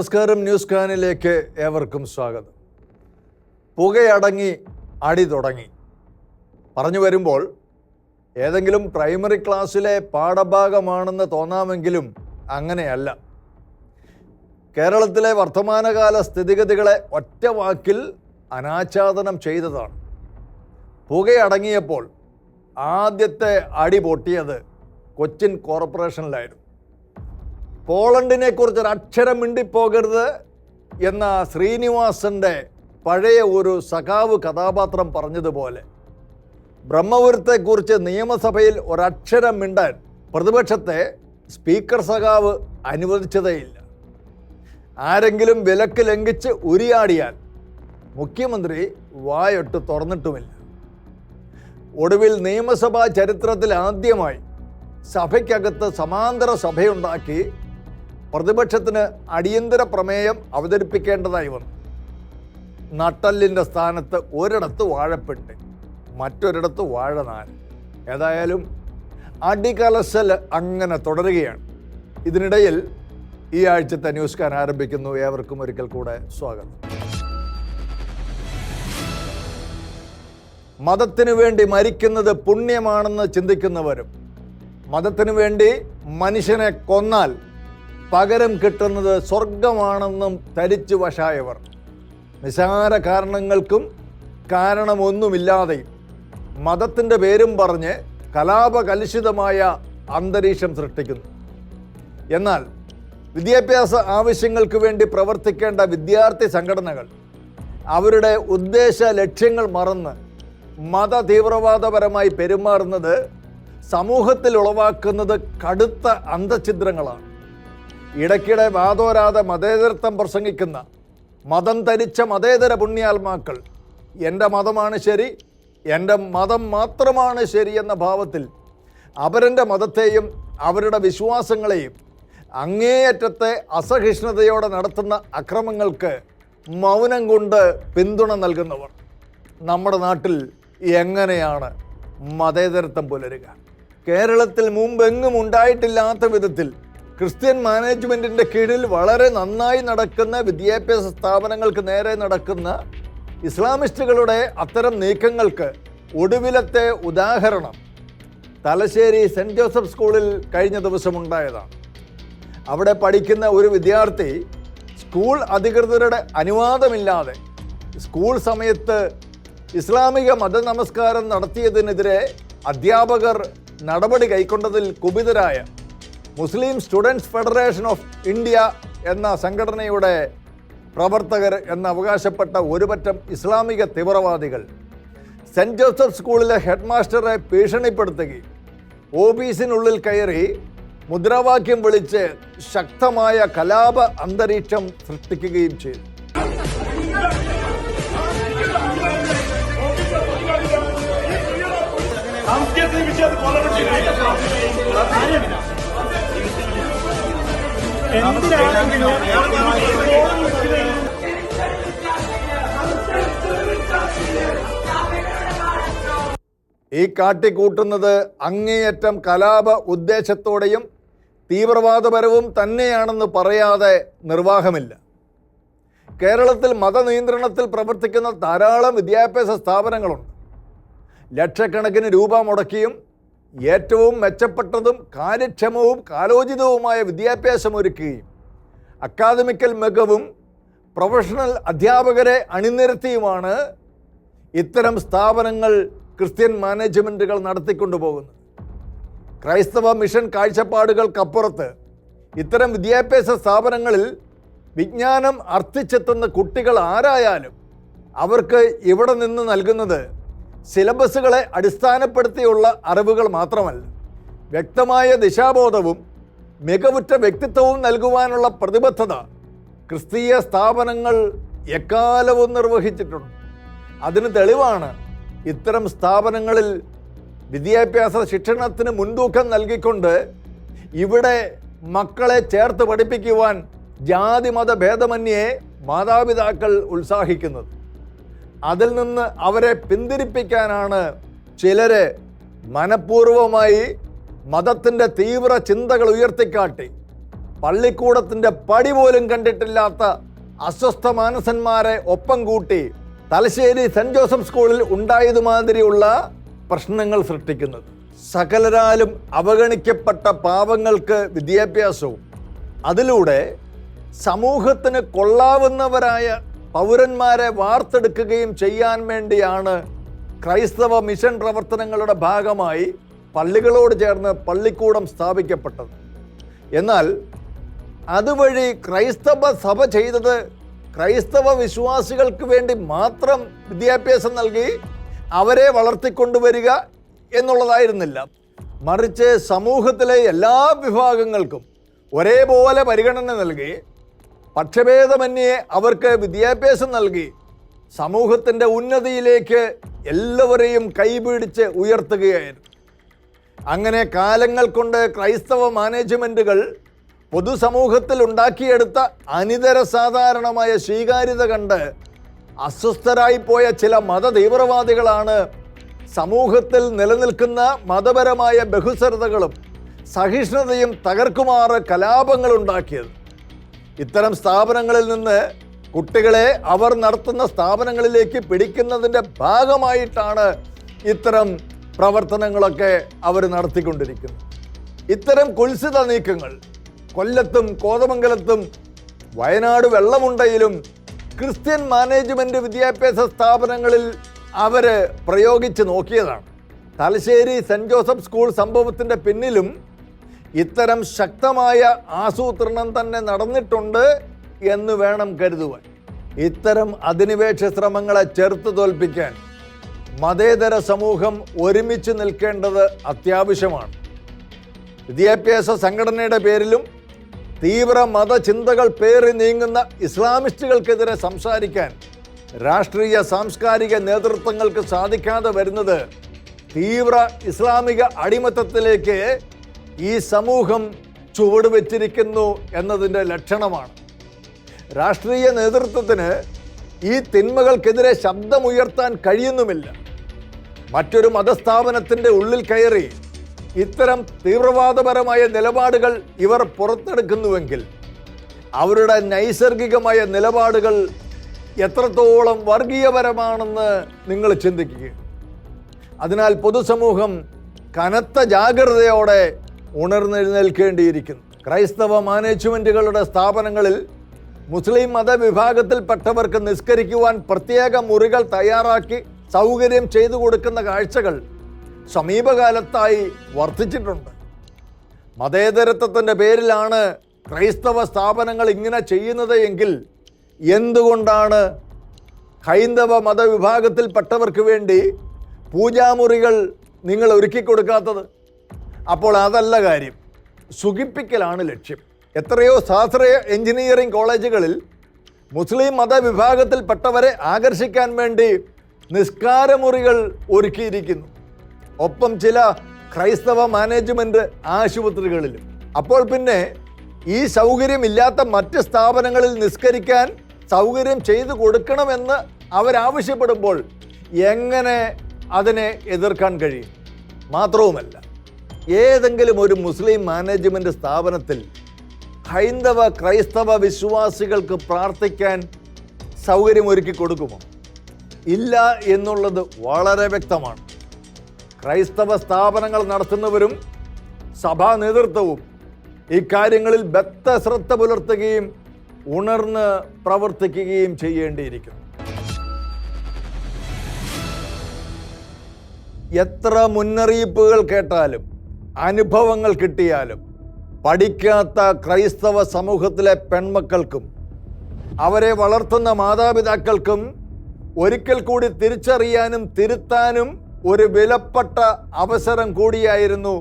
നമസ്കാരം ന്യൂസ് കാനിലേക്ക് ഏവർക്കും സ്വാഗതം. പുകയടങ്ങി അടി തുടങ്ങി. പറഞ്ഞു വരുമ്പോൾ ഏതെങ്കിലും പ്രൈമറി ക്ലാസ്സിലെ പാഠഭാഗമാണെന്ന് തോന്നാമെങ്കിലും അങ്ങനെയല്ല. കേരളത്തിലെ വർത്തമാനകാല സ്ഥിതിഗതികളെ ഒറ്റവാക്കിൽ അനാച്ഛാദനം ചെയ്തതാണ്. പുകയടങ്ങിയപ്പോൾ ആദ്യത്തെ അടി പൊട്ടിയത് കൊച്ചിൻ കോർപ്പറേഷനിലായിരുന്നു. പോളണ്ടിനെ കുറിച്ച് ഒരു അക്ഷരം മിണ്ടിപ്പോകരുത് എന്ന ശ്രീനിവാസന്റെ പഴയ ഒരു സഖാവ് കഥാപാത്രം പറഞ്ഞതുപോലെ. ബ്രഹ്മപുരത്തെക്കുറിച്ച് നിയമസഭയിൽ ഒരക്ഷരം മിണ്ടാൻ പ്രതിപക്ഷത്തെ സ്പീക്കർ സഖാവ് അനുവദിച്ചതേയില്ല. ആരെങ്കിലും വിലക്ക് ലംഘിച്ച് ഉരിയാടിയാൽ മുഖ്യമന്ത്രി വായൊട്ട് തുറന്നിട്ടുമില്ല. ഒടുവിൽ നിയമസഭാ ചരിത്രത്തിൽ ആദ്യമായി സഭയ്ക്കകത്ത് സമാന്തര സഭയുണ്ടാക്കി പ്രതിപക്ഷത്തിന് അടിയന്തര പ്രമേയം അവതരിപ്പിക്കേണ്ടതായി വന്നു. നട്ടല്ലിന്റെ സ്ഥാനത്ത് ഒരിടത്ത് വാഴപ്പെട്ട് മറ്റൊരിടത്ത് വാഴനാല് ഏതായാലും അടികലശൽ അങ്ങനെ തുടരുകയാണ്. ഇതിനിടയിൽ ഈ ആഴ്ചത്തെ ന്യൂസ് കാൻ ആരംഭിക്കുന്നു. ഏവർക്കും ഒരിക്കൽ കൂടെ സ്വാഗതം. മതത്തിനു വേണ്ടി മരിക്കുന്നത് പുണ്യമാണെന്ന് ചിന്തിക്കുന്നവരും മതത്തിനു വേണ്ടി മനുഷ്യനെ കൊന്നാൽ പകരം കിട്ടുന്നത് സ്വർഗമാണെന്നും ധരിച്ചു വശായവർ. നിസാര കാരണങ്ങൾക്കും കാരണമൊന്നുമില്ലാതെയും മതത്തിന്റെ പേരും പറഞ്ഞ് കലാപകലുഷിതമായ അന്തരീക്ഷം സൃഷ്ടിക്കുന്നു. എന്നാൽ വിദ്യാഭ്യാസ ആവശ്യങ്ങൾക്ക് വേണ്ടി പ്രവർത്തിക്കേണ്ട വിദ്യാർത്ഥി സംഘടനകൾ അവരുടെ ഉദ്ദേശ ലക്ഷ്യങ്ങൾ മറന്ന് മത തീവ്രവാദപരമായി പെരുമാറുന്നത് സമൂഹത്തിൽ ഉളവാക്കുന്നത് കടുത്ത അന്തഛിദ്രങ്ങളാണ് ഇടയ്ക്കിടെ വാതോരാതെ മതേതരത്വം പ്രസംഗിക്കുന്ന മതം ധരിച്ച മതേതര പുണ്യാത്മാക്കൾ എന്റെ മതമാണ് ശരി എന്റെ മതം മാത്രമാണ് ശരി എന്ന ഭാവത്തിൽ അവരെന്റെ മതത്തെയും അവരുടെ വിശ്വാസങ്ങളെയും അങ്ങേയറ്റത്തെ അസഹിഷ്ണുതയോടെ നടത്തുന്ന അക്രമങ്ങൾക്ക് മൗനം കൊണ്ട് പിന്തുണ നൽകുന്നവർ നമ്മുടെ നാട്ടിൽ എങ്ങനെയാണ് മതേതരത്വം പുലരുക? കേരളത്തിൽ മുമ്പെങ്ങും ഉണ്ടായിട്ടില്ലാത്ത വിധത്തിൽ ക്രിസ്ത്യൻ മാനേജ്മെന്റിന്റെ കീഴിൽ വളരെ നന്നായി നടക്കുന്ന വിദ്യാഭ്യാസ സ്ഥാപനങ്ങൾക്ക് നേരെ നടക്കുന്ന ഇസ്ലാമിസ്റ്റുകളുടെ അത്തരം നീക്കങ്ങൾക്ക് ഒടുവിലത്തെ ഉദാഹരണം തലശ്ശേരി സെന്റ് ജോസഫ് സ്കൂളിൽ കഴിഞ്ഞ ദിവസം ഉണ്ടായതാണ്. അവിടെ പഠിക്കുന്ന ഒരു വിദ്യാർത്ഥി സ്കൂൾ അധികൃതരുടെ അനുവാദമില്ലാതെ സ്കൂൾ സമയത്ത് ഇസ്ലാമിക മത നമസ്കാരം നടത്തിയതിനെതിരെ അധ്യാപകർ നടപടി കൈക്കൊണ്ടതിൽ കുപിതരായ Muslim students federation of India എന്ന സംഘടനയുടെ പ്രവർത്തകർ എന്ന് അവകാശപ്പെട്ട ഒരുപറ്റം ഇസ്ലാമിക തീവ്രവാദികൾ സെന്റ് ജോസഫ് സ്കൂളിലെ ഹെഡ് മാസ്റ്ററെ ഭീഷണിപ്പെടുത്തുകയും ഓഫീസിനുള്ളിൽ കയറി മുദ്രാവാക്യം വിളിച്ച് ശക്തമായ കലാപ അന്തരീക്ഷം സൃഷ്ടിക്കുകയും ചെയ്തു. ഈ കാട്ടിക്കൂട്ടുന്നത് അങ്ങേയറ്റം കലാപ ഉദ്ദേശത്തോടെയും തീവ്രവാദപരവും തന്നെയാണെന്ന് പറയാതെ നിർവാഹമില്ല. കേരളത്തിൽ മതനിയന്ത്രണത്തിൽ പ്രവർത്തിക്കുന്ന ധാരാളം വിദ്യാഭ്യാസ സ്ഥാപനങ്ങളുണ്ട്. ലക്ഷക്കണക്കിന് രൂപ മുടക്കിയും ഏറ്റവും മെച്ചപ്പെട്ടതും കാര്യക്ഷമവും കാലോചിതവുമായ വിദ്യാഭ്യാസം ഒരുക്കുകയും അക്കാദമിക്കൽ മികവും പ്രൊഫഷണൽ അധ്യാപകരെ അണിനിരത്തിയുമാണ് ഇത്തരം സ്ഥാപനങ്ങൾ ക്രിസ്ത്യൻ മാനേജ്മെന്റുകൾ നടത്തിക്കൊണ്ടുപോകുന്നത്. ക്രൈസ്തവ മിഷൻ കാഴ്ചപ്പാടുകൾക്കപ്പുറത്ത് ഇത്തരം വിദ്യാഭ്യാസ സ്ഥാപനങ്ങളിൽ വിജ്ഞാനം അർത്ഥിച്ചെത്തുന്ന കുട്ടികൾ ആരായാലും അവർക്ക് ഇവിടെ നിന്ന് നൽകുന്നത് സിലബസുകളെ അടിസ്ഥാനപ്പെടുത്തിയുള്ള അറിവുകൾ മാത്രമല്ല വ്യക്തമായ ദിശാബോധവും മികവുറ്റ വ്യക്തിത്വവും നൽകുവാനുള്ള പ്രതിബദ്ധത ക്രിസ്തീയ സ്ഥാപനങ്ങൾ എക്കാലവും നിർവഹിച്ചിട്ടുണ്ട്. അതിന് തെളിവാണ് ഇത്തരം സ്ഥാപനങ്ങളിൽ വിദ്യാഭ്യാസ ശിക്ഷണത്തിന് മുൻതൂക്കം നൽകിക്കൊണ്ട് ഇവിടെ മക്കളെ ചേർത്ത് പഠിപ്പിക്കുവാൻ ജാതി മത ഭേദമന്യേ മാതാപിതാക്കൾ ഉത്സാഹിക്കുന്നത്. അതിൽ നിന്ന് അവരെ പിന്തിരിപ്പിക്കാനാണ് ചിലര് മനഃപൂർവമായി മതത്തിന്റെ തീവ്ര ചിന്തകൾ ഉയർത്തിക്കാട്ടി. പള്ളിക്കൂടത്തിന്റെ പടി പോലും കണ്ടിട്ടില്ലാത്ത അസ്വസ്ഥ മാനസന്മാരെ ഒപ്പം കൂട്ടി തലശ്ശേരി സെന്റ് ജോസഫ് സ്കൂളിൽ ഉണ്ടായതുമാതിരിയുള്ള പ്രശ്നങ്ങൾ സൃഷ്ടിക്കുന്നത്. സകലരാലും അവഗണിക്കപ്പെട്ട പാവങ്ങൾക്ക് വിദ്യാഭ്യാസവും. അതിലൂടെ സമൂഹത്തിന് കൊള്ളാവുന്നവരായ പൗരന്മാരെ വാർത്തെടുക്കുകയും ചെയ്യാൻ വേണ്ടിയാണ് ക്രൈസ്തവ മിഷൻ പ്രവർത്തനങ്ങളുടെ ഭാഗമായി പള്ളികളോട് ചേർന്ന് പള്ളിക്കൂടം സ്ഥാപിക്കപ്പെട്ടത്. എന്നാൽ അതുവഴി ക്രൈസ്തവ സഭ ചെയ്തത് ക്രൈസ്തവ വിശ്വാസികൾക്ക് വേണ്ടി മാത്രം വിദ്യാഭ്യാസം നൽകി അവരെ വളർത്തിക്കൊണ്ടുവരിക എന്നുള്ളതായിരുന്നില്ല. മറിച്ച് സമൂഹത്തിലെ എല്ലാ വിഭാഗങ്ങൾക്കും ഒരേപോലെ പരിഗണന നൽകി പക്ഷഭേദമന്യേ അവർക്ക് വിദ്യാഭ്യാസം നൽകി സമൂഹത്തിന്റെ ഉന്നതിയിലേക്ക് എല്ലാവരെയും കൈപിടിച്ച് ഉയർത്തുകയായിരുന്നു. അങ്ങനെ കാലങ്ങൾ കൊണ്ട് ക്രൈസ്തവ മാനേജ്മെന്റുകൾ പൊതുസമൂഹത്തിൽ ഉണ്ടാക്കിയെടുത്ത അനിതര സാധാരണമായ സ്വീകാര്യത കണ്ട് അസ്വസ്ഥരായിപ്പോയ ചില മത തീവ്രവാദികളാണ് സമൂഹത്തിൽ നിലനിൽക്കുന്ന മതപരമായ ബഹുസരതകളും സഹിഷ്ണുതയും തകർക്കുമാറ് കലാപങ്ങൾ ഉണ്ടാക്കിയത് ഇത്തരം സ്ഥാപനങ്ങളിൽ നിന്ന് കുട്ടികളെ അവർ നടത്തുന്ന സ്ഥാപനങ്ങളിലേക്ക് പിടിക്കുന്നതിന്റെ ഭാഗമായിട്ടാണ് ഇത്തരം പ്രവർത്തനങ്ങളൊക്കെ അവർ നടത്തിക്കൊണ്ടിരിക്കുന്നത്. ഇത്തരം കുൽസിത നീക്കങ്ങൾ കൊല്ലത്തും കോതമംഗലത്തും വയനാട് വെള്ളമുണ്ടയിലും ക്രിസ്ത്യൻ മാനേജ്മെന്റ് വിദ്യാഭ്യാസ സ്ഥാപനങ്ങളിൽ അവർ പ്രയോഗിച്ച് നോക്കിയതാണ്. തലശ്ശേരി സെന്റ് ജോസഫ് സ്കൂൾ സംഭവത്തിന്റെ പിന്നിലും ഇത്തരം ശക്തമായ ആസൂത്രണം തന്നെ നടന്നിട്ടുണ്ട് എന്ന് വേണം കരുതുവാൻ. ഇത്തരം അധിനിവേശ ശ്രമങ്ങളെ ചെറുത്ത് തോൽപ്പിക്കാൻ മതേതര സമൂഹം ഒരുമിച്ച് നിൽക്കേണ്ടത് അത്യാവശ്യമാണ്. വിദ്യാഭ്യാസ സംഘടനയുടെ പേരിലും തീവ്ര മതചിന്തകൾ പേറി നീങ്ങുന്ന ഇസ്ലാമിസ്റ്റുകൾക്കെതിരെ സംസാരിക്കാൻ രാഷ്ട്രീയ സാംസ്കാരിക നേതൃത്വങ്ങൾക്ക് സാധിക്കാതെ വരുന്നത് തീവ്ര ഇസ്ലാമിക അടിമത്തത്തിലേക്ക് ഈ സമൂഹം ചുവടുവെച്ചിരിക്കുന്നു എന്നതിന്റെ ലക്ഷണമാണ്. രാഷ്ട്രീയ നേതൃത്വത്തിന് ഈ തിന്മകൾക്കെതിരെ ശബ്ദമുയർത്താൻ കഴിയുന്നുമില്ല. മറ്റൊരു മതസ്ഥാപനത്തിന്റെ ഉള്ളിൽ കയറി ഇത്തരം തീവ്രവാദപരമായ നിലപാടുകൾ ഇവർ പുറത്തെടുക്കുന്നുവെങ്കിൽ അവരുടെ നൈസർഗികമായ നിലപാടുകൾ എത്രത്തോളം വർഗീയപരമാണെന്ന് നിങ്ങൾ ചിന്തിക്കുക. അതിനാൽ പൊതുസമൂഹം കനത്ത ജാഗ്രതയോടെ ഉണർന്നെഴുന്നേൽക്കേണ്ടിയിരിക്കുന്നു. ക്രൈസ്തവ മാനേജ്മെന്റുകളുടെ സ്ഥാപനങ്ങളിൽ മുസ്ലിം മതവിഭാഗത്തിൽപ്പെട്ടവർക്ക് നിസ്കരിക്കുവാൻ പ്രത്യേക മുറികൾ തയ്യാറാക്കി സൗകര്യം ചെയ്തു കൊടുക്കുന്ന കാഴ്ചകൾ സമീപകാലത്തായി വർദ്ധിച്ചിട്ടുണ്ട്. മതേതരത്വത്തിന്റെ പേരിലാണ് ക്രൈസ്തവ സ്ഥാപനങ്ങൾ ഇങ്ങനെ ചെയ്യുന്നത് എങ്കിൽ എന്തുകൊണ്ടാണ് ഹൈന്ദവ മതവിഭാഗത്തിൽപ്പെട്ടവർക്ക് വേണ്ടി പൂജാമുറികൾ നിങ്ങൾ ഒരുക്കി കൊടുക്കാത്തത് അപ്പോൾ അതല്ല കാര്യം. സുഖിപ്പിക്കലാണ് ലക്ഷ്യം. എത്രയോ ശാസ്ത്രീയ എഞ്ചിനീയറിംഗ് കോളേജുകളിൽ മുസ്ലിം മതവിഭാഗത്തിൽപ്പെട്ടവരെ ആകർഷിക്കാൻ വേണ്ടി നിസ്കാരമുറികൾ ഒരുക്കിയിരിക്കുന്നു. ഒപ്പം ചില ക്രൈസ്തവ മാനേജ്മെന്റ് ആശുപത്രികളിലും. അപ്പോൾ പിന്നെ ഈ സൗകര്യമില്ലാത്ത മറ്റ് സ്ഥാപനങ്ങളിൽ നിസ്കരിക്കാൻ സൗകര്യം ചെയ്തു കൊടുക്കണമെന്ന് അവരാവശ്യപ്പെടുമ്പോൾ എങ്ങനെ അതിനെ എതിർക്കാൻ കഴിയും? മാത്രവുമല്ല ഏതെങ്കിലും ഒരു മുസ്ലിം മാനേജ്മെന്റ് സ്ഥാപനത്തിൽ ഹൈന്ദവ ക്രൈസ്തവ വിശ്വാസികൾക്ക് പ്രാർത്ഥിക്കാൻ സൗകര്യമൊരുക്കി കൊടുക്കുമോ? ഇല്ല എന്നുള്ളത് വളരെ വ്യക്തമാണ്. ക്രൈസ്തവ സ്ഥാപനങ്ങൾ നടത്തുന്നവരും സഭാ നേതൃത്വവും ഇക്കാര്യങ്ങളിൽ ബദ്ധ ശ്രദ്ധ പുലർത്തുകയും ഉണർന്ന് പ്രവർത്തിക്കുകയും ചെയ്യേണ്ടിയിരിക്കുന്നു. എത്ര മുന്നറിയിപ്പുകൾ കേട്ടാലും അനുഭവങ്ങൾ കിട്ടിയാലും പഠിക്കാത്ത ക്രൈസ്തവ സമൂഹത്തിലെ പെൺമക്കൾക്കും അവരെ വളർത്തുന്ന മാതാപിതാക്കൾക്കും ഒരിക്കൽ കൂടി തിരിച്ചറിയാനും തിരുത്താനും ഒരു വിലപ്പെട്ട അവസരം കൂടിയായിരുന്നു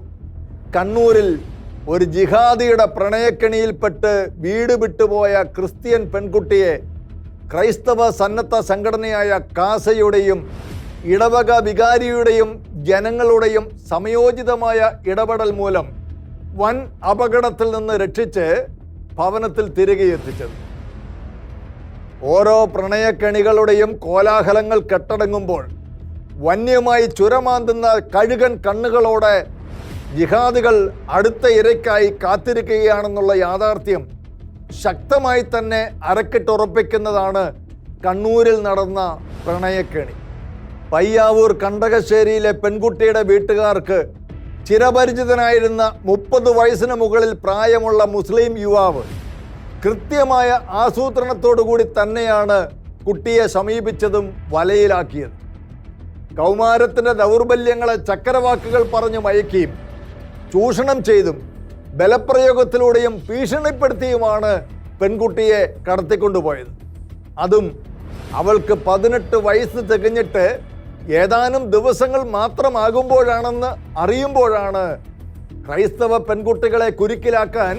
കണ്ണൂരിൽ ഒരു ജിഹാദിയുടെ പ്രണയക്കെണിയിൽപ്പെട്ട് വീട് വിട്ടുപോയ ക്രിസ്ത്യൻ പെൺകുട്ടിയെ ക്രൈസ്തവ സന്നദ്ധ സംഘടനയായ കാസയുടെയും ഇടവക വികാരിയുടെയും ജനങ്ങളുടെയും സമയോചിതമായ ഇടപെടൽ മൂലം വൻ അപകടത്തിൽ നിന്ന് രക്ഷിച്ച് ഭവനത്തിൽ തിരികെ എത്തിച്ചത്. ഓരോ പ്രണയക്കെണികളുടെയും കോലാഹലങ്ങൾ കെട്ടടങ്ങുമ്പോൾ വന്യമായി ചുരമാന്തുന്ന കഴുകൻ കണ്ണുകളോടെ ജിഹാദികൾ അടുത്ത ഇരയ്ക്കായി കാത്തിരിക്കുകയാണെന്നുള്ള യാഥാർത്ഥ്യം ശക്തമായി തന്നെ അരക്കിട്ടുറപ്പിക്കുന്നതാണ് കണ്ണൂരിൽ നടന്ന പ്രണയക്കേണി പയ്യാവൂർ കണ്ടകശ്ശേരിയിലെ പെൺകുട്ടിയുടെ വീട്ടുകാർക്ക് ചിരപരിചിതനായിരുന്ന മുപ്പത് വയസ്സിന് മുകളിൽ പ്രായമുള്ള മുസ്ലിം യുവാവ് കൃത്യമായ ആസൂത്രണത്തോടുകൂടി തന്നെയാണ് കുട്ടിയെ സമീപിച്ചതും വലയിലാക്കിയത്. കൗമാരത്തിന്റെ ദൗർബല്യങ്ങളെ ചക്കരവാക്കുകൾ പറഞ്ഞു മയക്കിയും ചൂഷണം ചെയ്തും ബലപ്രയോഗത്തിലൂടെയും ഭീഷണിപ്പെടുത്തിയുമാണ് പെൺകുട്ടിയെ കടത്തിക്കൊണ്ടുപോയത്. അതും അവൾക്ക് പതിനെട്ട് വയസ്സ് തികഞ്ഞിട്ട് ഏതാനും ദിവസങ്ങൾ മാത്രമാകുമ്പോഴാണെന്ന് അറിയുമ്പോഴാണ് ക്രൈസ്തവ പെൺകുട്ടികളെ കുരുക്കിലാക്കാൻ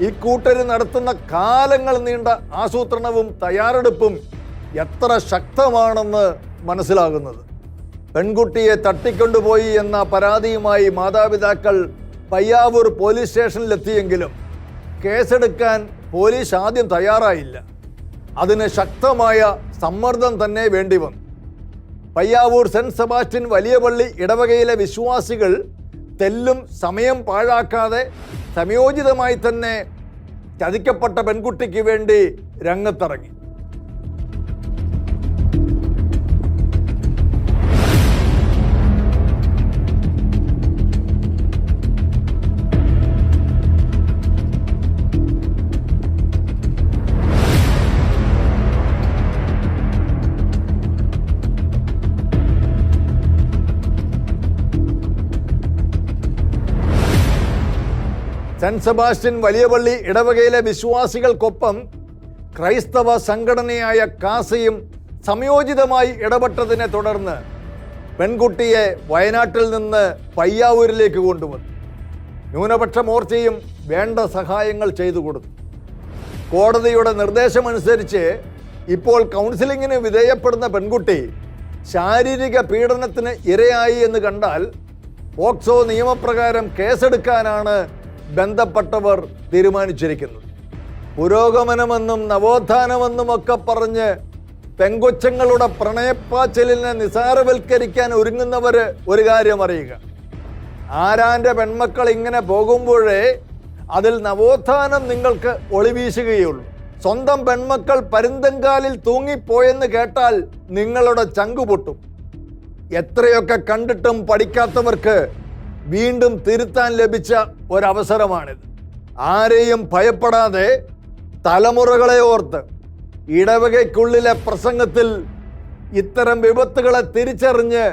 ഈ കൂട്ടര് നടത്തുന്ന കാലങ്ങൾ നീണ്ട ആസൂത്രണവും തയ്യാറെടുപ്പും എത്ര ശക്തമാണെന്ന് മനസ്സിലാകുന്നത്. പെൺകുട്ടിയെ തട്ടിക്കൊണ്ടുപോയി എന്ന പരാതിയുമായി മാതാപിതാക്കൾ പയ്യാവൂർ പോലീസ് സ്റ്റേഷനിലെത്തിയെങ്കിലും കേസെടുക്കാൻ പോലീസ് ആദ്യം തയ്യാറായില്ല. അതിന് ശക്തമായ സമ്മർദ്ദം തന്നെ വേണ്ടി വന്നു. പയ്യാവൂർ സെന്റ് സെബാസ്റ്റ്യൻ വലിയ പള്ളി ഇടവകയിലെ വിശ്വാസികൾ തെല്ലും സമയം പാഴാക്കാതെ സമയോചിതമായി തന്നെ ചതിക്കപ്പെട്ട പെൺകുട്ടിക്ക് വേണ്ടി രംഗത്തിറങ്ങി. സെന്റ് സെബാസ്റ്റ്യൻ വലിയ പള്ളി ഇടവകയിലെ വിശ്വാസികൾക്കൊപ്പം ക്രൈസ്തവ സംഘടനയായ കാസയും സംയോജിതമായി ഇടപെട്ടതിനെ തുടർന്ന് പെൺകുട്ടിയെ വയനാട്ടിൽ നിന്ന് പയ്യാവൂരിലേക്ക് കൊണ്ടുവന്നു. ന്യൂനപക്ഷ മോർച്ചയും വേണ്ട സഹായങ്ങൾ ചെയ്തു കൊടുത്തു. കോടതിയുടെ നിർദ്ദേശമനുസരിച്ച് ഇപ്പോൾ കൗൺസിലിങ്ങിന് വിധേയപ്പെടുന്ന പെൺകുട്ടി ശാരീരിക പീഡനത്തിന് ഇരയായി എന്ന് കണ്ടാൽ പോക്സോ നിയമപ്രകാരം കേസെടുക്കാനാണ് ബന്ധപ്പെട്ടവർ തീരുമാനിച്ചിരിക്കുന്നത് പുരോഗമനമെന്നും നവോത്ഥാനമെന്നും ഒക്കെ പറഞ്ഞ് പെങ്കൊച്ചങ്ങളുടെ പ്രണയപ്പാച്ചലിനെ നിസാരവൽക്കരിക്കാൻ ഒരുങ്ങുന്നവർ ഒരു കാര്യം അറിയുക. ആരാന്റെ പെൺമക്കൾ ഇങ്ങനെ പോകുമ്പോഴേ അതിൽ നവോത്ഥാനം നിങ്ങൾക്ക് ഒളിവീശുകയുള്ളൂ. സ്വന്തം പെൺമക്കൾ പരുന്തങ്കാലിൽ തൂങ്ങിപ്പോയെന്ന് കേട്ടാൽ നിങ്ങളുടെ ചങ്കു പൊട്ടും. എത്രയൊക്കെ കണ്ടിട്ടും പഠിക്കാത്തവർക്ക് വീണ്ടും തിരുത്താൻ ലഭിച്ച ഒരവസരമാണിത്. ആരെയും ഭയപ്പെടാതെ തലമുറകളെ ഓർത്ത് ഇടവകയ്ക്കുള്ളിലെ പ്രസംഗത്തിൽ ഇത്തരം വിപത്തുകളെ തിരിച്ചറിഞ്ഞ്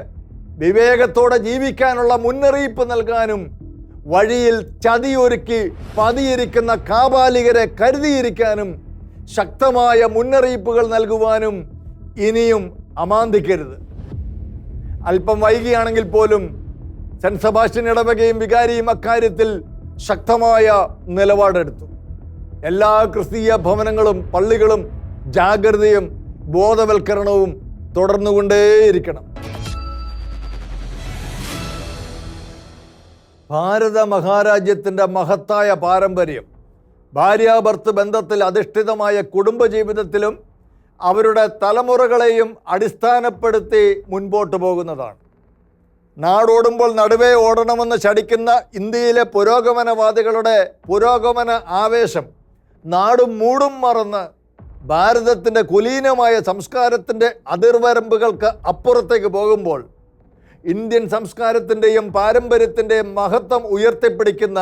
വിവേകത്തോടെ ജീവിക്കാനുള്ള മുന്നറിയിപ്പ് നൽകാനും വഴിയിൽ ചതിയൊരുക്കി പതിയിരിക്കുന്ന കാപാലികരെ കരുതിയിരിക്കാനും ശക്തമായ മുന്നറിയിപ്പുകൾ നൽകുവാനും ഇനിയും അമാന്തിക്കരുത്. അല്പം വൈകിയാണെങ്കിൽ പോലും സെന്റ് സെബാസ്റ്റ്യൻ ഇടവകയും വികാരിയും അക്കാര്യത്തിൽ ശക്തമായ നിലപാടെടുത്തു. എല്ലാ ക്രിസ്തീയ ഭവനങ്ങളും പള്ളികളും ജാഗ്രതയും ബോധവൽക്കരണവും തുടർന്നുകൊണ്ടേയിരിക്കണം. ഭാരത മഹാരാജ്യത്തിന്റെ മഹത്തായ പാരമ്പര്യം ഭാര്യാഭർത്ത് ബന്ധത്തിൽ അധിഷ്ഠിതമായ കുടുംബജീവിതത്തിലും അവരുടെ തലമുറകളെയും അടിസ്ഥാനപ്പെടുത്തി മുൻപോട്ട് പോകുന്നതാണ്. നാടോടുമ്പോൾ നടുവേ ഓടണമെന്ന് ശടിക്കുന്ന ഇന്ത്യയിലെ പുരോഗമനവാദികളുടെ പുരോഗമന ആവേശം നാടും മൂടും മറന്ന് ഭാരതത്തിന്റെ കുലീനമായ സംസ്കാരത്തിന്റെ അതിർവരമ്പുകൾക്ക് അപ്പുറത്തേക്ക് പോകുമ്പോൾ ഇന്ത്യൻ സംസ്കാരത്തിന്റെയും പാരമ്പര്യത്തിന്റെയും മഹത്വം ഉയർത്തിപ്പിടിക്കുന്ന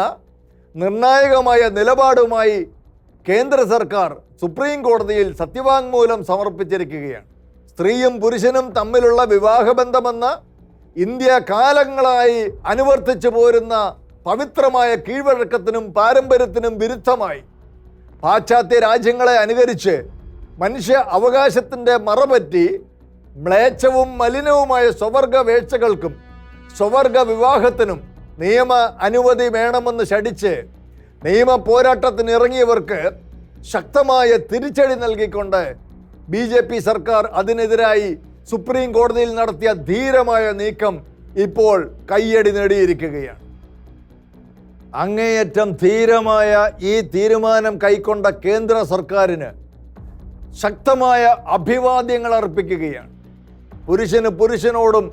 നിർണായകമായ നിലപാടുമായി കേന്ദ്ര സർക്കാർ സുപ്രീം കോടതിയിൽ സത്യവാങ്മൂലം സമർപ്പിച്ചിരിക്കുകയാണ്. സ്ത്രീയും പുരുഷനും തമ്മിലുള്ള വിവാഹബന്ധമെന്ന ഇന്ത്യ കാലങ്ങളായി അനുവർത്തിച്ചു പോരുന്ന പവിത്രമായ കീഴ്വഴക്കത്തിനും പാരമ്പര്യത്തിനും വിരുദ്ധമായി. പാശ്ചാത്യ രാജ്യങ്ങളെ അനുകരിച്ച് മനുഷ്യ അവകാശത്തിന്റെ മറപറ്റി മ്ലേച്ഛവും മലിനവുമായ സ്വവർഗ വേഴ്ചകൾക്കും സ്വവർഗ വിവാഹത്തിനും നിയമ അനുമതി വേണമെന്ന് ഷടിച്ച് നിയമ പോരാട്ടത്തിന് ഇറങ്ങിയവർക്ക് ശക്തമായ തിരിച്ചടി നൽകിക്കൊണ്ട് ബി സർക്കാർ അതിനെതിരായി സുപ്രീം കോടതിയിൽ നടത്തിയ ധീരമായ നീക്കം ഇപ്പോൾ കയ്യടി നേടിയിരിക്കുകയാണ്. അങ്ങേയറ്റം ധീരമായ ഈ തീരുമാനം കൈക്കൊണ്ട കേന്ദ്ര സർക്കാരിന് ശക്തമായ അഭിവാദ്യങ്ങൾ അർപ്പിക്കുകയാണ്. പുരുഷന് പുരുഷനോടും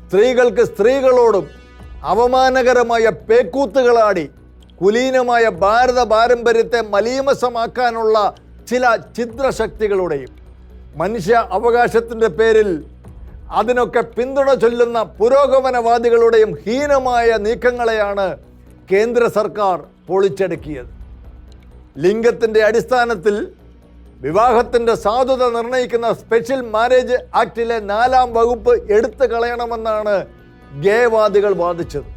സ്ത്രീകൾക്ക് സ്ത്രീകളോടും അവമാനകരമായ പേക്കൂത്തുകളാടി കുലീനമായ ഭാരത പാരമ്പര്യത്തെ മലീമസമാക്കാനുള്ള ചില ഛിദ്രശക്തികളുടെയും മനുഷ്യ അവകാശത്തിന്റെ പേരിൽ അതിനൊക്കെ പിന്തുണ ചൊല്ലുന്ന പുരോഗമനവാദികളുടെയും ഹീനമായ നീക്കങ്ങളെയാണ് കേന്ദ്ര സർക്കാർ പൊളിച്ചടുക്കിയത്. ലിംഗത്തിന്റെ അടിസ്ഥാനത്തിൽ വിവാഹത്തിന്റെ സാധുത നിർണയിക്കുന്ന സ്പെഷ്യൽ മാരേജ് ആക്ടിലെ നാലാം വകുപ്പ് എടുത്തു കളയണമെന്നാണ് ഗേവാദികൾ വാദിച്ചത്.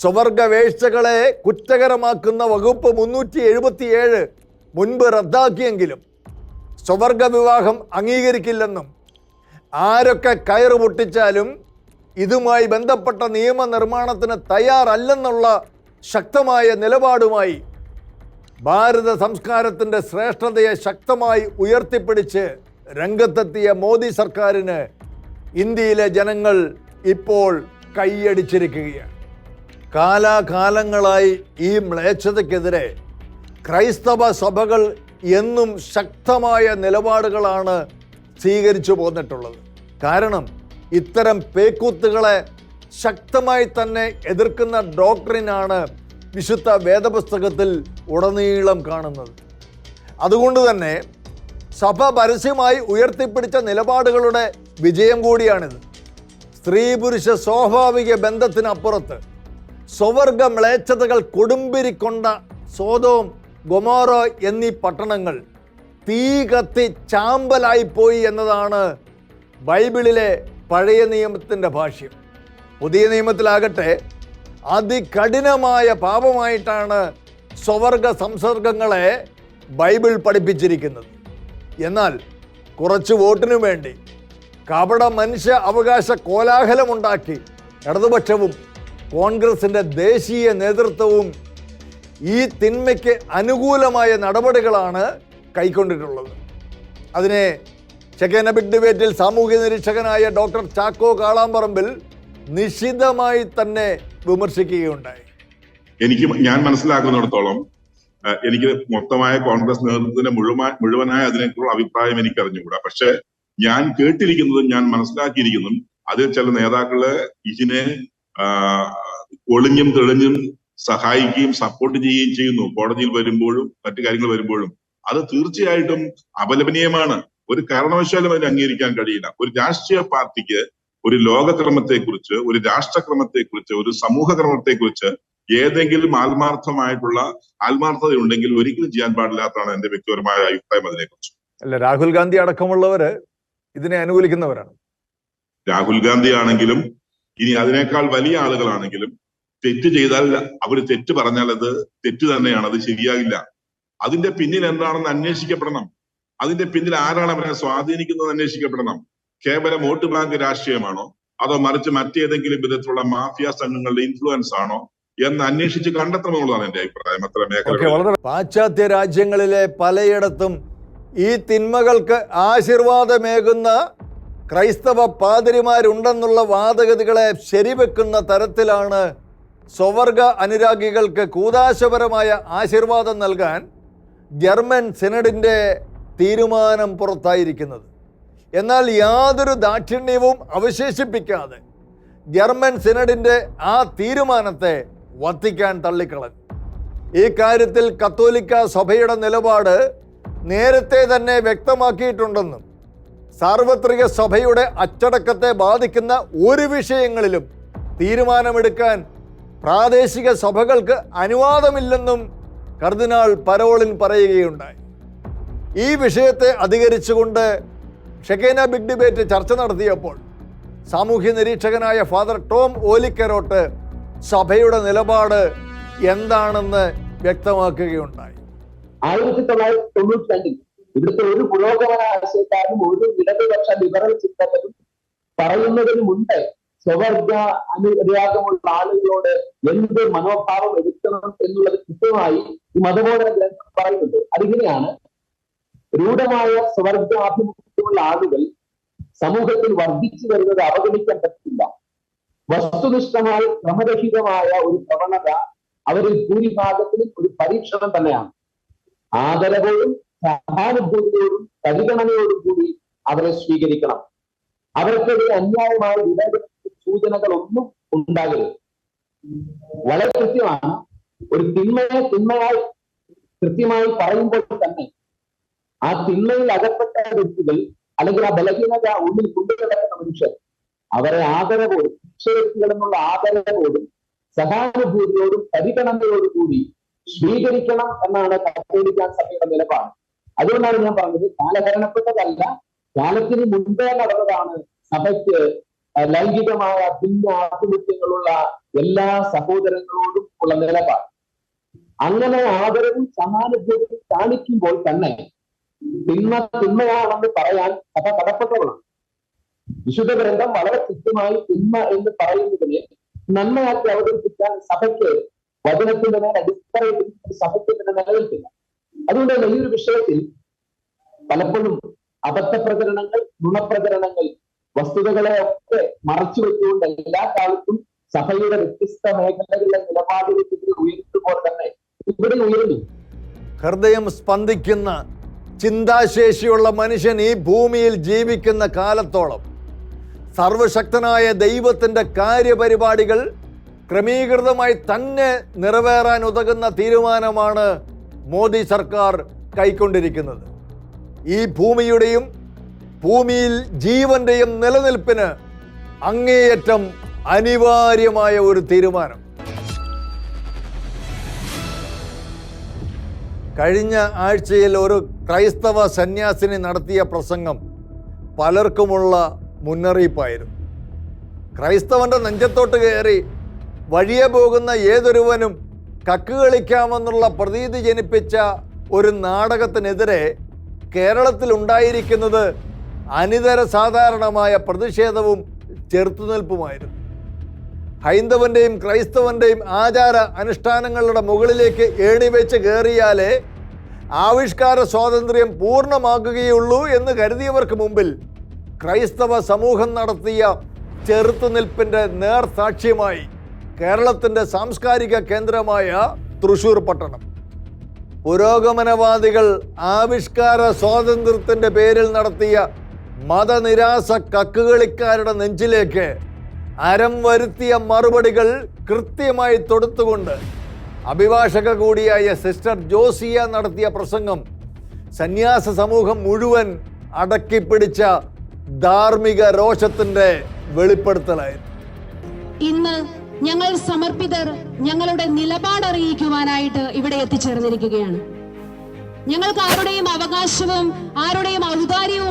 സ്വവർഗ വേഴ്ചകളെ കുറ്റകരമാക്കുന്ന വകുപ്പ് മുന്നൂറ്റി എഴുപത്തിയേഴ് മുൻപ് റദ്ദാക്കിയെങ്കിലും സ്വവർഗ വിവാഹം അംഗീകരിക്കില്ലെന്നും ആരൊക്കെ കയറ് പൊട്ടിച്ചാലും ഇതുമായി ബന്ധപ്പെട്ട നിയമനിർമ്മാണത്തിന് തയ്യാറല്ലെന്നുള്ള ശക്തമായ നിലപാടുമായി ഭാരത സംസ്കാരത്തിന്റെ ശ്രേഷ്ഠതയെ ശക്തമായി ഉയർത്തിപ്പിടിച്ച് രംഗത്തെത്തിയ മോദി സർക്കാരിന് ഇന്ത്യയിലെ ജനങ്ങൾ ഇപ്പോൾ കൈയടിച്ചിരിക്കുകയാണ്. കാലാകാലങ്ങളായി ഈ മ്ലേച്ഛതയ്ക്കെതിരെ ക്രൈസ്തവ സഭകൾ എന്നും ശക്തമായ നിലപാടുകളാണ് സ്വീകരിച്ചു പോന്നിട്ടുള്ളത്. കാരണം ഇത്തരം പേക്കൂത്തുകളെ ശക്തമായി തന്നെ എതിർക്കുന്ന ഡോക്ടറിനാണ് വിശുദ്ധ വേദപുസ്തകത്തിൽ ഉടനീളം കാണുന്നത്. അതുകൊണ്ട് തന്നെ സഭ പരസ്യമായി ഉയർത്തിപ്പിടിച്ച നിലപാടുകളുടെ വിജയം കൂടിയാണിത്. സ്ത്രീ പുരുഷ സ്വാഭാവിക ബന്ധത്തിനപ്പുറത്ത് സ്വവർഗ മ്ലേച്ഛതകൾ കൊടുമ്പിരിക്കൊണ്ട സോതോം ഗൊമോറ എന്നീ പട്ടണങ്ങൾ തീ കത്തി ചാമ്പലായിപ്പോയി എന്നതാണ് ബൈബിളിലെ പഴയ നിയമത്തിന്റെ ഭാഷ്യം. പുതിയ നിയമത്തിലാകട്ടെ അതികഠിനമായ പാപമായിട്ടാണ് സ്വവർഗ സംസർഗങ്ങളെ ബൈബിൾ പഠിപ്പിച്ചിരിക്കുന്നത്. എന്നാൽ കുറച്ച് വോട്ടിനു വേണ്ടി കപട മനുഷ്യ അവകാശ കോലാഹലമുണ്ടാക്കി ഇടതുപക്ഷവും കോൺഗ്രസിന്റെ ദേശീയ നേതൃത്വവും ഈ തിന്മയ്ക്ക് അനുകൂലമായ നടപടികളാണ് കൈക്കൊണ്ടിട്ടുള്ളത്. അതിനെ ചെക്കേന ബിഗ് ഡിബേറ്റിൽ സാമൂഹ്യ നിരീക്ഷകനായ ഡോക്ടർ ചാക്കോ കാളാമ്പറമ്പിൽ നിശിതമായി തന്നെ വിമർശിക്കുകയുണ്ടായി. എനിക്ക് ഞാൻ മനസ്സിലാക്കുന്നിടത്തോളം എനിക്ക് മൊത്തമായ കോൺഗ്രസ് നേതൃത്വത്തിന്റെ മുഴുവൻ മുഴുവനായ അതിനെക്കുറിച്ചുള്ള അഭിപ്രായം എനിക്ക് അറിഞ്ഞുകൂടാ പക്ഷെ ഞാൻ കേട്ടിരിക്കുന്നതും ഞാൻ മനസ്സിലാക്കിയിരിക്കുന്നതും അതിൽ ചില നേതാക്കൾ ഇതിനെ ഒളിഞ്ഞും തെളിഞ്ഞും സഹായിക്കുകയും സപ്പോർട്ട് ചെയ്യുകയും ചെയ്യുന്നു. കോടതിയിൽ വരുമ്പോഴും മറ്റു കാര്യങ്ങൾ വരുമ്പോഴും. അത് തീർച്ചയായിട്ടും അപലപനീയമാണ്. ഒരു കാരണവശാലും അതിന് അംഗീകരിക്കാൻ കഴിയില്ല. ഒരു രാഷ്ട്രീയ പാർട്ടിക്ക് ഒരു ലോകക്രമത്തെക്കുറിച്ച് ഒരു രാഷ്ട്രക്രമത്തെക്കുറിച്ച് ഒരു സമൂഹക്രമത്തെക്കുറിച്ച് ഏതെങ്കിലും ആത്മാർത്ഥമായിട്ടുള്ള ആത്മാർത്ഥത ഉണ്ടെങ്കിൽ ഒരിക്കലും ചെയ്യാൻ പാടില്ലാത്തതാണ് എന്റെ വ്യക്തിപരമായ അഭിപ്രായം അതിനെക്കുറിച്ച്. അല്ല രാഹുൽ ഗാന്ധി അടക്കമുള്ളവര് ഇതിനെ അനുകൂലിക്കുന്നവരാണ്. രാഹുൽ ഗാന്ധി ആണെങ്കിലും ഇനി അതിനേക്കാൾ വലിയ ആളുകളാണെങ്കിലും തെറ്റ് ചെയ്താൽ അവർ തെറ്റ് പറഞ്ഞാൽ അത് തെറ്റ് തന്നെയാണ് അത് ശരിയാകില്ല. അതിന്റെ പിന്നിൽ എന്താണെന്ന് അന്വേഷിക്കപ്പെടണം. അതിന്റെ പിന്നിൽ ആരാണ് അവരെ സ്വാധീനിക്കുന്നത് അന്വേഷിക്കപ്പെടണം. കേവലം വോട്ട് ബാങ്ക് രാഷ്ട്രീയമാണോ? അതോ മറിച്ച് മറ്റേതെങ്കിലും വിധത്തിലുള്ള മാഫിയ സംഘങ്ങളുടെ ഇൻഫ്ലുവൻസ് ആണോ? എന്ന് അന്വേഷിച്ച് കണ്ടെത്തണമെന്നുള്ളതാണ് എന്റെ അഭിപ്രായം. അത്ര മേഖല പാശ്ചാത്യ രാജ്യങ്ങളിലെ പലയിടത്തും ഈ തിന്മകൾക്ക് ആശീർവാദമേകുന്ന ക്രൈസ്തവ പാതിരിമാരുണ്ടെന്നുള്ള വാദഗതികളെ ശരിവെക്കുന്ന തരത്തിലാണ് സ്വവർഗ അനുരാഗികൾക്ക് കൂതാശപരമായ ആശീർവാദം നൽകാൻ ജർമ്മൻ സെനഡിന്റെ തീരുമാനം പുറത്തായിരിക്കുന്നത്. എന്നാൽ യാതൊരു ദാക്ഷിണ്യവും അവശേഷിപ്പിക്കാതെ ജർമ്മൻ സെനഡിന്റെ ആ തീരുമാനത്തെ വത്തിക്കാൻ തള്ളിക്കളഞ്ഞു. ഈ കാര്യത്തിൽ കത്തോലിക്ക സഭയുടെ നിലപാട് നേരത്തെ തന്നെ വ്യക്തമാക്കിയിട്ടുണ്ടെന്നും സാർവത്രിക സഭയുടെ അച്ചടക്കത്തെ ബാധിക്കുന്ന ഒരു വിഷയങ്ങളിലും തീരുമാനമെടുക്കാൻ പ്രാദേശിക സഭകൾക്ക് അനുവാദമില്ലെന്നും കർദിനാൾ പരോളിൽ പറയുകയുണ്ടായി. ഈ വിഷയത്തെ അധികരിച്ചുകൊണ്ട് ഷെക്കേന ബിഗ് ഡിബേറ്റ് ചർച്ച നടത്തിയപ്പോൾ സാമൂഹ്യ നിരീക്ഷകനായ ഫാദർ ടോം ഓലിക്കരോട്ട് സഭയുടെ നിലപാട് എന്താണെന്ന് വ്യക്തമാക്കുകയുണ്ടായി. ആയിരത്തി തൊള്ളായിരത്തി തൊണ്ണൂറ്റി രണ്ടിൽ ഇവിടുത്തെ ഒരു പുരോഗമന ആശയക്കാരനും ഒരു ഇടതുപക്ഷ ലിബറൽ ചിന്തകനും പറയുന്നതിന് മുൻപ് സ്വവർഗ അനുരാഗമുള്ള ആളുകളോട് എന്ത് മനോഭാവം എടുക്കണം എന്നുള്ളത് കൃത്യമായി ഈ മതബോധന ഗ്രന്ഥം പറയുന്നുണ്ട്. അതിങ്ങനെയാണ് രൂഢമായ സ്വർഗാഭിമുഖ്യമുള്ള ആളുകൾ സമൂഹത്തിൽ വർദ്ധിച്ചു വരുന്നത് അവഗണിക്കാൻ പറ്റില്ല. വസ്തുനിഷ്ഠമായ ക്രമരഹിതമായ ഒരു പ്രവണത അവരിൽ ഭൂരിഭാഗത്തിലും ഒരു പരീക്ഷണം തന്നെയാണ്. ആദരവോടും സഹാനുഭൂതിയോടും പരിഗണനയോടും കൂടി അവരെ സ്വീകരിക്കണം. അവർക്കെതിരെ അന്യായമായ വിവേചന സൂചനകളൊന്നും ഉണ്ടാകരുത്. വളരെ കൃത്യമാണ്. ഒരു തിന്മയെ തിന്മയായി കൃത്യമായി പറയുമ്പോൾ തന്നെ ആ തിന്മയിൽ അകപ്പെട്ട വ്യക്തികൾ അല്ലെങ്കിൽ ആ ബലഹീനത ഉള്ളിൽ കൊണ്ടുനടക്കുന്ന മനുഷ്യർ അവരെ ആദരവോടും ശിക്ഷവ്യക്തികൾ എന്നുള്ള ആദരവോടും സഹാനുഭൂതിയോടും പരിഗണനയോടും കൂടി സ്വീകരിക്കണം എന്നാണ് കത്തോലിക്കാൻ സഭയുടെ നിലപാട്. അതുകൊണ്ടാണ് ഞാൻ പറഞ്ഞത് കാലഹരണപ്പെട്ടതല്ല കാലത്തിന് മുൻപേ നടന്നതാണ് സഭയ്ക്ക് ലൈംഗികമായ ഭിന്ന ആധിപത്യങ്ങളുള്ള എല്ലാ സഹോദരങ്ങളോടും ഉള്ള നിലപാട്. അങ്ങനെ ആദരവും സഹാനുഭൂതിയും കാണിക്കുമ്പോൾ തന്നെ തിന്മ തിന്മയാണെന്ന് പറയാൻ സഭ കടപ്പെട്ടവളാണ് വിശുദ്ധ ഗ്രന്ഥം വളരെ കൃത്യമായി തിന്മ എന്ന് പറയുന്നതിനെ നന്മയാക്കി അവതരിപ്പിക്കാൻ സഭയ്ക്ക് വചനത്തിന്റെ മേൽ അടിസ്ഥാനത്തിൽ സഭയ്ക്ക് തന്നെ നിലനിൽക്കില്ല അതുകൊണ്ട് തന്നെ ഈ ഒരു വിഷയത്തിൽ പലപ്പോഴും അബദ്ധ പ്രചരണങ്ങൾ നുണപ്രചരണങ്ങൾ വസ്തുതകളെ ഒക്കെ മറച്ചു വെച്ചുകൊണ്ട് എല്ലാ കാലത്തും സഭയുടെ വ്യത്യസ്ത മേഖലകളിലെ നിലപാടുകൾ ഉയർത്തുമ്പോൾ തന്നെ ഇവിടെ ഉയരുന്നു. ഹൃദയം സ്പന്ദിക്കുന്ന ചിന്താശേഷിയുള്ള മനുഷ്യൻ ഈ ഭൂമിയിൽ ജീവിക്കുന്ന കാലത്തോളം സർവശക്തനായ ദൈവത്തിന്റെ കാര്യപരിപാടികൾ ക്രമീകൃതമായി തന്നെ നിറവേറാൻ ഉതകുന്ന തീരുമാനമാണ് മോദി സർക്കാർ കൈക്കൊണ്ടിരിക്കുന്നത്. ഈ ഭൂമിയുടെയും ഭൂമിയിൽ ജീവന്റെയും നിലനിൽപ്പിന് അങ്ങേയറ്റം അനിവാര്യമായ ഒരു തീരുമാനം. കഴിഞ്ഞ ആഴ്ചയിൽ ഒരു ക്രൈസ്തവ സന്യാസിനി നടത്തിയ പ്രസംഗം പലർക്കുമുള്ള മുന്നറിയിപ്പായിരുന്നു. ക്രൈസ്തവന്റെ നെഞ്ചത്തോട്ട് കയറി വഴിയെ പോകുന്ന ഏതൊരുവനും കക്ക് കളിക്കാമെന്നുള്ള പ്രതീതി ജനിപ്പിച്ച ഒരു നാടകത്തിനെതിരെ കേരളത്തിൽ ഉണ്ടായിരിക്കുന്നത് അനിതര സാധാരണമായ പ്രതിഷേധവും ചെറുത്തുനിൽപ്പുമായിരുന്നു. ഹൈന്ദവന്റെയും ക്രൈസ്തവന്റെയും ആചാര അനുഷ്ഠാനങ്ങളുടെ മുകളിലേക്ക് ഏണി വെച്ച് കയറിയാലേ ആവിഷ്കാര സ്വാതന്ത്ര്യം പൂർണമാകുകയുള്ളൂ എന്ന് കരുതിയവർക്ക് മുമ്പിൽ ക്രൈസ്തവ സമൂഹം നടത്തിയ ചെറുത്തുനിൽപ്പിന്റെ നേർസാക്ഷ്യമായി കേരളത്തിന്റെ സാംസ്കാരിക കേന്ദ്രമായ തൃശൂർ പട്ടണം. പുരോഗമനവാദികൾ ആവിഷ്കാര സ്വാതന്ത്ര്യത്തിന്റെ പേരിൽ നടത്തിയ മതനിരാസ കക്കുകളിക്കാരുടെ നെഞ്ചിലേക്ക് അരം വരുത്തിയ മറുപടികൾ കൃത്യമായി തൊടുത്തുകൊണ്ട് അഭിഭാഷക കൂടിയായ സിസ്റ്റർ ജോസിയ നടത്തിയ പ്രസംഗം സന്യാസ സമൂഹം മുഴുവൻ അടക്കിപ്പിടിച്ച ധാർമ്മിക രോഷത്തിന്റെ വെളിപ്പെടുത്തലായിരുന്നു. ഇന്ന് ഞങ്ങൾ സമർപ്പിതർ ഞങ്ങളുടെ നിലപാട് അറിയിക്കുവാനായിട്ട് ഇവിടെ എത്തിച്ചേർന്നിരിക്കുകയാണ്. ഞങ്ങൾക്ക് ആരുടെയും അവകാശവും ആരുടെയും തരണ്ട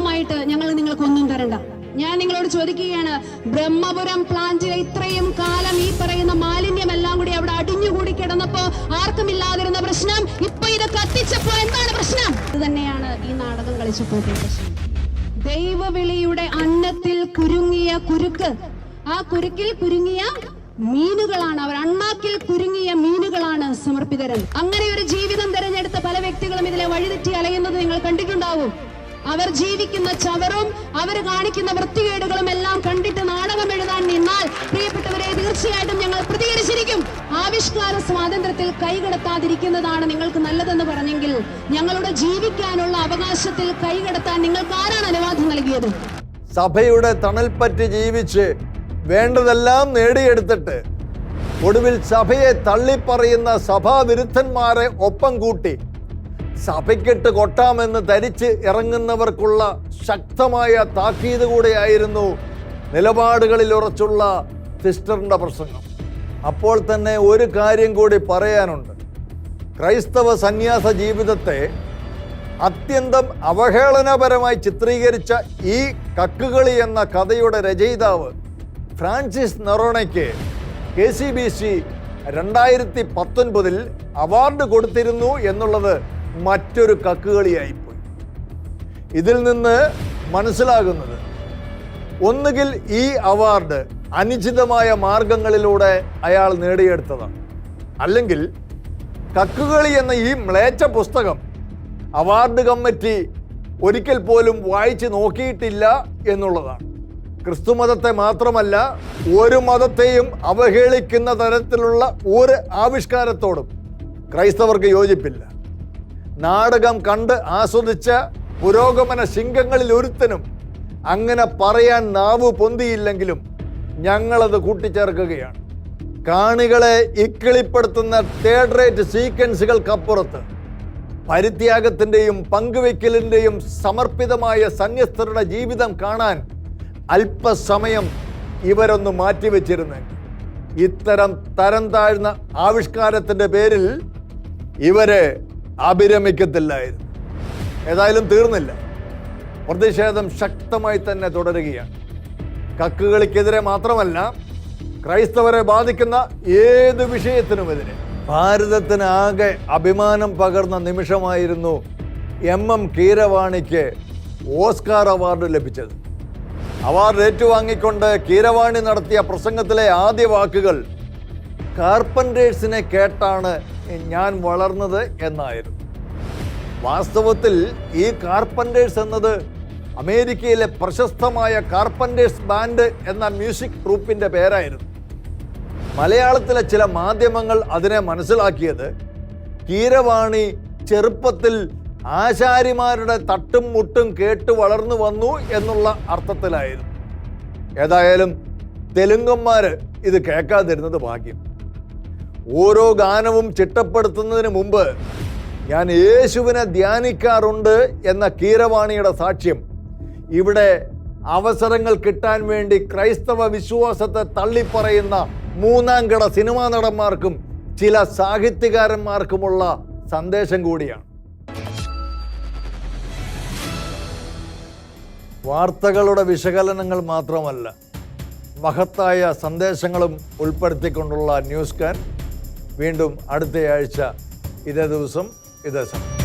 ഞാൻ നിങ്ങളോട് ചോദിക്കുകയാണ് ബ്രഹ്മപുരം പ്ലാന്റിലെ ഇത്രയും കാലം ഈ പറയുന്ന മാലിന്യം എല്ലാം കൂടി അവിടെ അടിഞ്ഞുകൂടി കിടന്നപ്പോ ആർക്കുമില്ലാതിരുന്ന പ്രശ്നം? ഇപ്പൊ ഇത് കത്തിച്ചപ്പോ എന്താണ് പ്രശ്നം? ഇത് തന്നെയാണ് ഈ നാടകം കളിച്ചപ്പോൾ പ്രശ്നം. ദൈവവിളിയുടെ അന്നത്തിൽ കുരുങ്ങിയ കുരുക്ക്. ആ കുരുക്കിൽ കുരുങ്ങിയ മീനുകളാണ് അവർ. അണ്ണാക്കിൽ കുരുങ്ങിയ മീനുകളാണ് സമർപ്പിതരൻ. അങ്ങനെ ഒരു ജീവിതം തിരഞ്ഞെടുത്ത പല വ്യക്തികളും ഇതിലെ വഴിതെറ്റി അലയുന്നത് നിങ്ങൾ കണ്ടിട്ടുണ്ടാവും. അവർ ജീവിക്കുന്ന ചവറും അവർ കാണിക്കുന്ന വൃത്തികേടുകളും എല്ലാം കണ്ടിട്ട് നാടകം എഴുതാൻ നിന്നാൽ പ്രിയപ്പെട്ടവരെ തീർച്ചയായിട്ടും ഞങ്ങൾ പ്രതികരിച്ചിരിക്കും. ആവിഷ്കാര സ്വാതന്ത്ര്യത്തിൽ കൈകടത്താതിരിക്കുന്നതാണ് നിങ്ങൾക്ക് നല്ലതെന്ന് പറഞ്ഞെങ്കിൽ ഞങ്ങളുടെ ജീവിക്കാനുള്ള അവകാശത്തിൽ കൈകടത്താൻ നിങ്ങൾക്ക് ആരാണ് അനുവാദം നൽകിയത്? സഭയുടെ തണൽപ്പറ്റി ജീവിച്ച് വേണ്ടതെല്ലാം നേടിയെടുത്തിട്ട് ഒടുവിൽ സഭയെ തള്ളിപ്പറയുന്ന സഭാവിരുദ്ധന്മാരെ ഒപ്പം കൂട്ടി സഭയ്ക്കിട്ട് കൊട്ടാമെന്ന് ധരിച്ച് ഇറങ്ങുന്നവർക്കുള്ള ശക്തമായ താക്കീത് കൂടെയായിരുന്നു നിലപാടുകളിൽ ഉറച്ചുള്ള സിസ്റ്ററിന്റെ പ്രസംഗം. അപ്പോൾ തന്നെ ഒരു കാര്യം കൂടി പറയാനുണ്ട്. ക്രൈസ്തവ സന്യാസ ജീവിതത്തെ അത്യന്തം അവഹേളനപരമായി ചിത്രീകരിച്ച ഈ കക്കുകളി എന്ന കഥയുടെ രചയിതാവ് ഫ്രാൻസിസ് നെറോണയ്ക്ക് കെ സി ബി സി രണ്ടായിരത്തി പത്തൊൻപതിൽ അവാർഡ് കൊടുത്തിരുന്നു എന്നുള്ളത് മറ്റൊരു കക്കുകളിയായിപ്പോയി ഇതിൽ നിന്ന് മനസ്സിലാകുന്നത് ഒന്നുകിൽ ഈ അവാർഡ് അനുചിതമായ മാർഗങ്ങളിലൂടെ അയാൾ നേടിയെടുത്തതാണ്. അല്ലെങ്കിൽ കക്കുകളി എന്ന ഈ മ്ലേച്ച പുസ്തകം അവാർഡ് കമ്മിറ്റി ഒരിക്കൽ പോലും വായിച്ച് നോക്കിയിട്ടില്ല എന്നുള്ളതാണ്. ക്രിസ്തുമതത്തെ മാത്രമല്ല ഒരു മതത്തെയും അവഹേളിക്കുന്ന തരത്തിലുള്ള ഒരു ആവിഷ്കാരത്തോടും ക്രൈസ്തവർക്ക് യോജിപ്പില്ല. നാടകം കണ്ട് ആസ്വദിച്ച പുരോഗമന ശിങ്കങ്ങളിൽ ഒരുത്തനും അങ്ങനെ പറയാൻ നാവ് പൊന്തിയില്ലെങ്കിലും ഞങ്ങളത് കൂട്ടിച്ചേർക്കുകയാണ്. കാണികളെ ഇക്കിളിപ്പെടുത്തുന്ന തേർഡ് റേറ്റ് സീക്വൻസുകൾക്കപ്പുറത്ത് പരിത്യാഗത്തിന്റെയും പങ്കുവെക്കലിന്റെയും സമർപ്പിതമായ സന്യസ്തരുടെ ജീവിതം കാണാൻ അല്പസമയം ഇവരൊന്ന് മാറ്റിവെച്ചിരുന്നെങ്കിൽ. ഇത്തരം തരം താഴ്ന്ന ആവിഷ്കാരത്തിന്റെ പേരിൽ ഇവരെ അഭിരമിക്കത്തില്ലായിരുന്നു. ഏതായാലും തീർന്നില്ല. പ്രതിഷേധം ശക്തമായി തന്നെ തുടരുകയാണ്. കക്കുകളിക്കെതിരെ മാത്രമല്ല ക്രൈസ്തവരെ ബാധിക്കുന്ന ഏത് വിഷയത്തിനുമെതിരെ ഭാരതത്തിന് ആകെ അഭിമാനം പകർന്ന നിമിഷമായിരുന്നു എം എം കീരവാണിക്ക് ഓസ്കാർ അവാർഡ് ലഭിച്ചത്. അവാർഡ് ഏറ്റുവാങ്ങിക്കൊണ്ട് കീരവാണി നടത്തിയ പ്രസംഗത്തിലെ ആദ്യ വാക്കുകൾ കാർപ്പന്റേഴ്സിനെ കേട്ടാണ് ഞാൻ വളർന്നത് എന്നായിരുന്നു. വാസ്തവത്തിൽ ഈ കാർപ്പന്റേഴ്സ് എന്നത് അമേരിക്കയിലെ പ്രശസ്തമായ കാർപ്പന്റേഴ്സ് ബാൻഡ് എന്ന മ്യൂസിക് ട്രൂപ്പിന്റെ പേരായിരുന്നു. മലയാളത്തിലെ ചില മാധ്യമങ്ങൾ അതിനെ മനസ്സിലാക്കിയത് കീരവാണി ചെറുപ്പത്തിൽ ആശാരിമാരുടെ തട്ടും മുട്ടും കേട്ട് വളർന്നു വന്നു എന്നുള്ള അർത്ഥത്തിലായിരുന്നു. ഏതായാലും തെലുങ്കന്മാർ ഇത് കേൾക്കാതിരുന്നത് ഭാഗ്യം. ഓരോ ഗാനവും ചിട്ടപ്പെടുത്തുന്നതിന് മുമ്പ് ഞാൻ യേശുവിനെ ധ്യാനിക്കാറുണ്ട് എന്ന കീരവാണിയുടെ സാക്ഷ്യം. ഇവിടെ അവസരങ്ങൾ കിട്ടാൻ വേണ്ടി ക്രൈസ്തവ വിശ്വാസത്തെ തള്ളിപ്പറയുന്ന മൂന്നാം കട സിനിമാ നടന്മാർക്കും ചില സാഹിത്യകാരന്മാർക്കുമുള്ള സന്ദേശം കൂടിയാണ്. വാർത്തകളുടെ വിശകലനങ്ങൾ മാത്രമല്ല മഹത്തായ സന്ദേശങ്ങളും ഉൾപ്പെടുത്തിക്കൊണ്ടുള്ള ന്യൂസ് കാൻ വീണ്ടും അടുത്തയാഴ്ച ഇതേ ദിവസം ഇതേ സമയം.